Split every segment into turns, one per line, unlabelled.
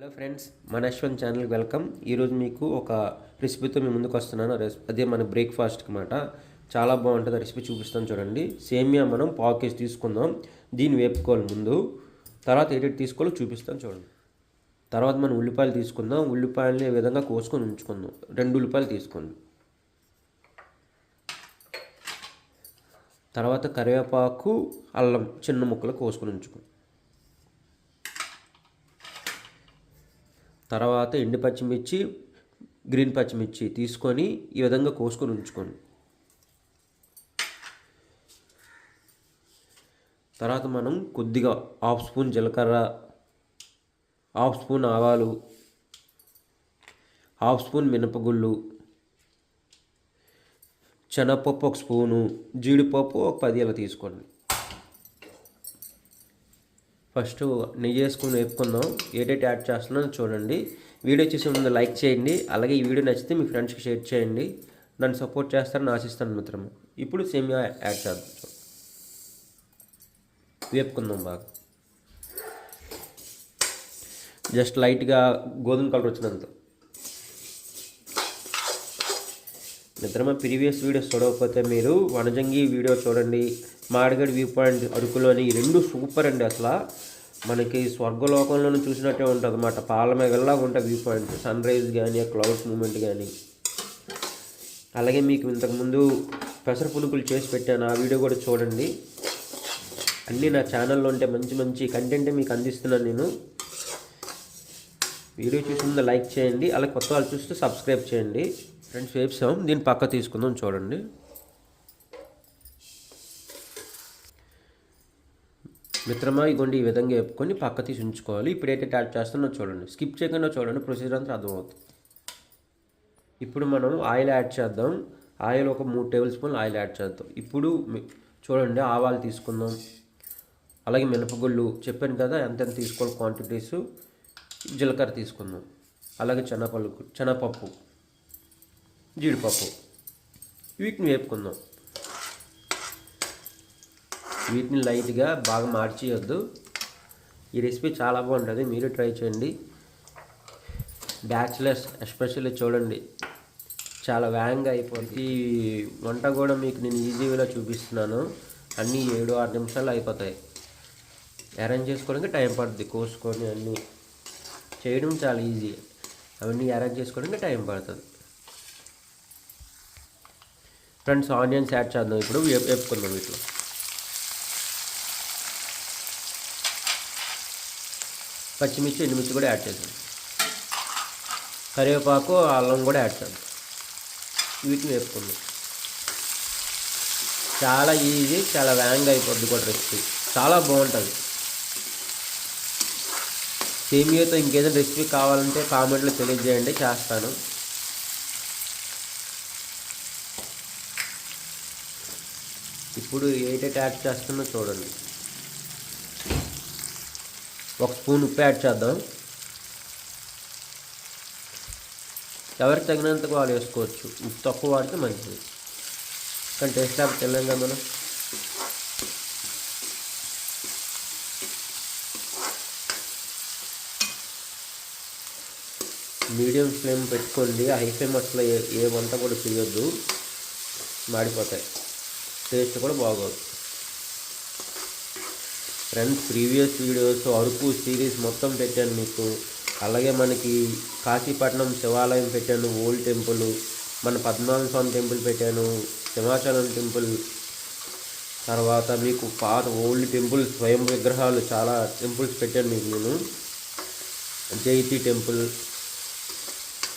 Hello friends మన యశ్వంత్ ఛానల్కి welcome. ఈరోజు మీకు ఒక రెసిపీతో మీ ముందుకు వస్తున్నాను. అదే మన బ్రేక్ఫాస్ట్కి మాట చాలా బాగుంటుంది. ఆ రెసిపీ చూపిస్తాను చూడండి. సేమియా మనం పావు కేజీ తీసుకుందాం. దీన్ని వేపుకోవాలి ముందు. తర్వాత ఏటేటి తీసుకోవాలో చూపిస్తాను చూడండి. తర్వాత మనం ఉల్లిపాయలు తీసుకుందాం. ఉల్లిపాయలని ఈ విధంగా కోసుకొని ఉంచుకుందాం. రెండు ఉల్లిపాయలు తీసుకోండి. తర్వాత కరివేపాకు అల్లం చిన్న ముక్కలు కోసుకొని ఉంచుకోండి తర్వాత ఎండు పచ్చిమిర్చి గ్రీన్ పచ్చిమిర్చి తీసుకొని ఈ విధంగా కోసుకొని ఉంచుకోండి. తర్వాత మనం కొద్దిగా హాఫ్ స్పూన్ జీలకర్ర హాఫ్ స్పూన్ ఆవాలు హాఫ్ స్పూన్ మినపగుళ్ళు శనగపప్పు ఒక స్పూను జీడిపప్పు ఒక పది ఇలా తీసుకోండి. ఫస్ట్ నెయ్యి వేసుకుని వేపుకుందాం. ఏటేటి యాడ్ చేస్తున్నానో చూడండి. వీడియో చూసే ముందు లైక్ చేయండి. అలాగే ఈ వీడియో నచ్చితే మీ ఫ్రెండ్స్కి షేర్ చేయండి. నన్ను సపోర్ట్ చేస్తారని ఆశిస్తాను మిత్రము. ఇప్పుడు సేమియా యాడ్ చేద్దాం. వేపుకుందాం బాగా. జస్ట్ లైట్గా గోధుమ కలర్ వచ్చినంత. మిత్రమా ప్రీవియస్ వీడియోస్ చూడకపోతే మీరు వనజంగి వీడియో చూడండి. మాడగడ్ వ్యూ పాయింట్ అరకులోని రెండు సూపర్ అండి అసలు. మనకి స్వర్గలోకంలోనూ చూసినట్టే ఉంటుంది అన్నమాట పాలమేగల్లా ఉంటుంది వ్యూ పాయింట్. సన్ రైజ్ కానీ క్లౌడ్స్ మూమెంట్ కానీ అలాగే మీకు ఇంతకుముందు పెసర పునుకులు చేసి పెట్టాను. ఆ వీడియో కూడా చూడండి. అన్నీ నా ఛానల్లో ఉంటే మంచి మంచి కంటెంట్ మీకు అందిస్తున్నాను నేను. వీడియో చూసిందో లైక్ చేయండి అలా కొత్త వాళ్ళు చూస్తే సబ్స్క్రైబ్ చేయండి. ఫ్రెండ్స్ వేప్సాం దీన్ని పక్క తీసుకుందాం చూడండి. మిత్రమా ఇగోండి ఈ విధంగా వేపుకొని పక్క తీసి ఉంచుకోవాలి. ఇప్పుడు అయితే యాడ్ చేస్తున్నా చూడండి. స్కిప్ చేయకుండా చూడండి ప్రొసీజర్ అంతా అర్థమవుతుంది. ఇప్పుడు మనం ఆయిల్ యాడ్ చేద్దాం. ఆయిల్ ఒక మూడు టేబుల్ స్పూన్ ఆయిల్ యాడ్ చేద్దాం. ఇప్పుడు చూడండి ఆవాలు తీసుకుందాం. అలాగే మినపగుళ్ళు చెప్పాను కదా ఎంత తీసుకోవాలి క్వాంటిటీస్? జీలకర్ర తీసుకుందాం. అలాగే శనగపలుకు శనగపప్పు జీడిపప్పు. వీటిని వేపుకుందాం. వీటిని లైట్గా బాగా మార్చేయొద్దు. ఈ రెసిపీ చాలా బాగుంటుంది. మీరు ట్రై చేయండి. బ్యాచిలర్స్ ఎస్పెషల్లీ చూడండి. చాలా వేగంగా అయిపోతుంది ఈ వంట కూడా మీకు నేను ఈజీగా చూపిస్తున్నాను. అన్నీ ఏడు ఆరు నిమిషాలు అయిపోతాయి. అరేంజ్ చేసుకోవడానికి టైం పడుతుంది కోసుకొని అన్నీ చేయడం చాలా ఈజీ అవన్నీ అరేంజ్ చేసుకోవడానికి టైం పడుతుంది. ఫ్రెండ్స్ ఆనియన్స్ యాడ్ చేద్దాం ఇప్పుడు. వేపు వేపుకుందాం వీటిలో. పచ్చిమిర్చి ఎండుమిర్చి కూడా యాడ్ చేద్దాం. కరివేపాకు అల్లం కూడా యాడ్ చేద్దాం. వీటిని వేపుకుందాం. చాలా ఈజీ చాలా వ్యాంగ్ అయిపోద్ది కూడా రెసిపీ చాలా బాగుంటుంది. సేమియాతో ఇంకేదైనా రెసిపీ కావాలంటే కామెంట్లో తెలియజేయండి చేస్తాను. ఇప్పుడు ఏటైతే యాడ్ చేస్తున్నా చూడండి. ఒక స్పూన్ ఉప్పు యాడ్ చేద్దాం. ఎవరికి తగినంతగా వాళ్ళు వేసుకోవచ్చు. ఉప్పు తక్కువ వాడితే మంచిది. కానీ టేస్ట్ లేకపోతే తినలేం కదా మనం. మీడియం ఫ్లేమ్ పెట్టుకోండి. హై ఫ్లేమ్ అసలు ఏ ఏ వంట కూడా చేయొద్దు. మాడిపోతాయి. టేస్ట్ కూడా బాగోదు. Friends previous videos Araku series మొత్తం పెట్టాను మీకు. అలాగే మనకి కాశీపట్నం శివాలయం పెట్టాను ఓల్డ్ టెంపుల్. మన పద్మనాభ స్వామి టెంపుల్ పెట్టాను సింహాచలం టెంపుల్. తర్వాత మీకు పాత ఓల్డ్ టెంపుల్ స్వయం విగ్రహాలు చాలా టెంపుల్స్ పెట్టాను మీకు నేను. జైతి టెంపుల్.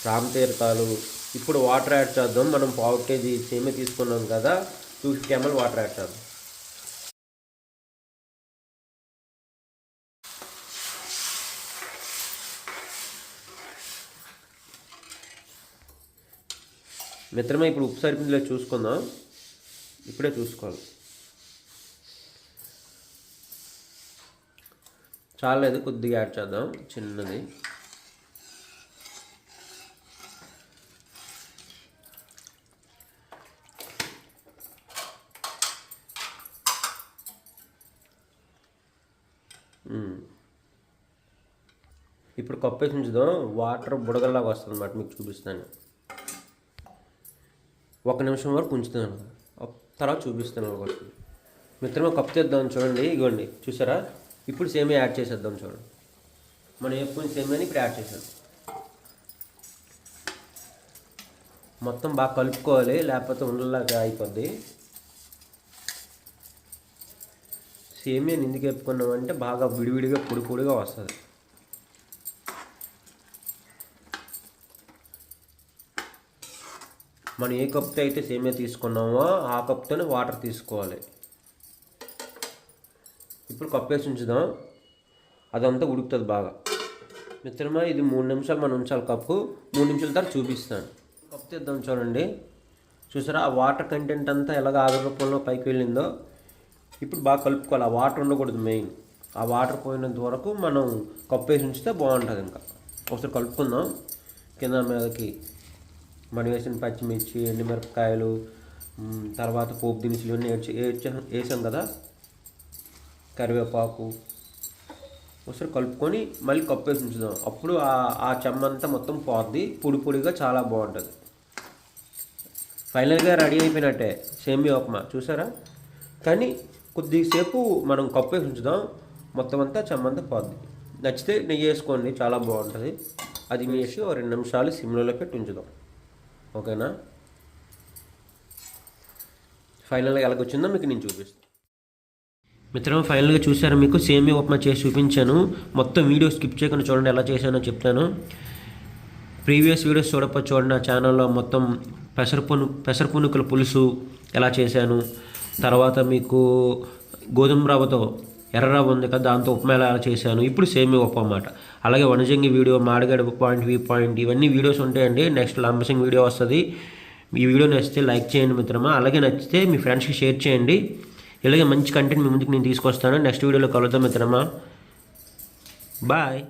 రామ్ తీర్థాలు. ఇప్పుడు వాటర్ యాడ్ చేద్దాం. మనం పావు కేజీ సేమే తీసుకున్నాం కదా. Two fifty ML water add చేద్దాం. మిత్రమే ఇప్పుడు ఉప్పు సరిపోయిందిలో చూసుకుందాం. ఇప్పుడే చూసుకోవాలి. చాలేదు కొద్దిగా యాడ్ చేద్దాం. చిన్నది. ఇప్పుడు కప్పేసి ఉంచుదాం. వాటర్ బుడగల్లాగా వస్తుంది అనమాట మీకు చూపిస్తాను. ఒక నిమిషం వరకు ఉంచుతాను తర్వాత చూపిస్తాను వస్తుంది మిత్రమా కప్పు తెద్దాం చూడండి. ఇగోండి చూసారా? ఇప్పుడు సేమే యాడ్ చేసేద్దాం చూడండి. మనం ఎప్పుడు సేమని ఇప్పుడు యాడ్ చేసేద్దాం. మొత్తం బాగా కలుపుకోవాలి లేకపోతే ఉండలాగా అయిపోద్ది. సేమియాని ఎందుకు వేపుకున్నామంటే బాగా విడివిడిగా పొడి పొడిగా వస్తుంది. మనం ఏ కప్తో అయితే సేమియా తీసుకున్నామో ఆ కప్తోనే వాటర్ తీసుకోవాలి. ఇప్పుడు కప్పేసి ఉంచుదాం. అదంతా ఉడుకుతుంది బాగా. మిత్రమా ఇది మూడు నిమిషాలు మనం ఉంచాలి కప్పు. మూడు నిమిషాల తర్వాత చూపిస్తాను. కప్పు తెద్దాం చూడండి. చూసారా ఆ వాటర్ కంటెంట్ అంతా ఎలాగ ఆవిరి రూపంలో పైకి వెళ్ళిందో. ఇప్పుడు బాగా కలుపుకోవాలి. ఆ వాటర్ ఉండకూడదు మెయిన్. ఆ వాటర్ పోయినంత వరకు మనం కప్పు వేసి ఉంచితే బాగుంటుంది ఇంకా. ఒకసారి కలుపుకుందాం. కింద మీదకి మనం వేసిన పచ్చిమిర్చి ఎండుమిరపకాయలు తర్వాత పోపు దినుసులు అన్నీ వేసి వేసాం వేసాం కదా? కరివేపాకు. ఒకసారి కలుపుకొని మళ్ళీ కప్పేసి ఉంచుదాం. అప్పుడు ఆ చెమ్మంతా మొత్తం పోద్ది. పొడి పొడిగా చాలా బాగుంటుంది. ఫైనల్గా రెడీ అయిపోయినట్టే. సేమియా ఉప్మా. చూసారా? కానీ కొద్దిసేపు మనం కప్పేసి ఉంచుదాం. మొత్తం అంతా చెమ్మంతా పోద్ది. నచ్చితే నెయ్యి వేసుకోండి. చాలా బాగుంటుంది. అది వేసి ఒక రెండు నిమిషాలు సిమ్లో పెట్టి ఉంచుదాం. ఓకేనా? ఫైనల్గా ఎలాగొచ్చిందో మీకు నేను చూపిస్తాను మిత్రం ఫైనల్గా చూసారు మీకు సేమియా ఉప్మా చేసి చూపించాను. మొత్తం వీడియో స్కిప్ చేయకుండా చూడండి ఎలా చేశానో చెప్తాను. ప్రీవియస్ వీడియోస్ చూడకపోతే చూడండి నా ఛానల్లో మొత్తం పెసరపును పెసరపునుకుల పులుసు ఎలా చేశాను. తర్వాత మీకు గోధుమ రవ్వతో ఎర్రరవ్వ ఉంది కదా దాంతో ఉప్మా ఎలా చేశాను? ఇప్పుడు సేమ్ ఉప్మా అన్నమాట అలాగే Vanajangi video Madagada point view point ఇవన్నీ వీడియోస్ ఉంటాయండి. నెక్స్ట్ లంబసింగ్ వీడియో వస్తుంది. ఈ వీడియో నచ్చితే లైక్ చేయండి మిత్రమా. అలాగే నచ్చితే మీ ఫ్రెండ్స్కి షేర్ చేయండి. ఇలాగే మంచి కంటెంట్ మీ ముందుకు నేను తీసుకొస్తాను. నెక్స్ట్ వీడియోలో కలుద్దాం మిత్రమా. బాయ్.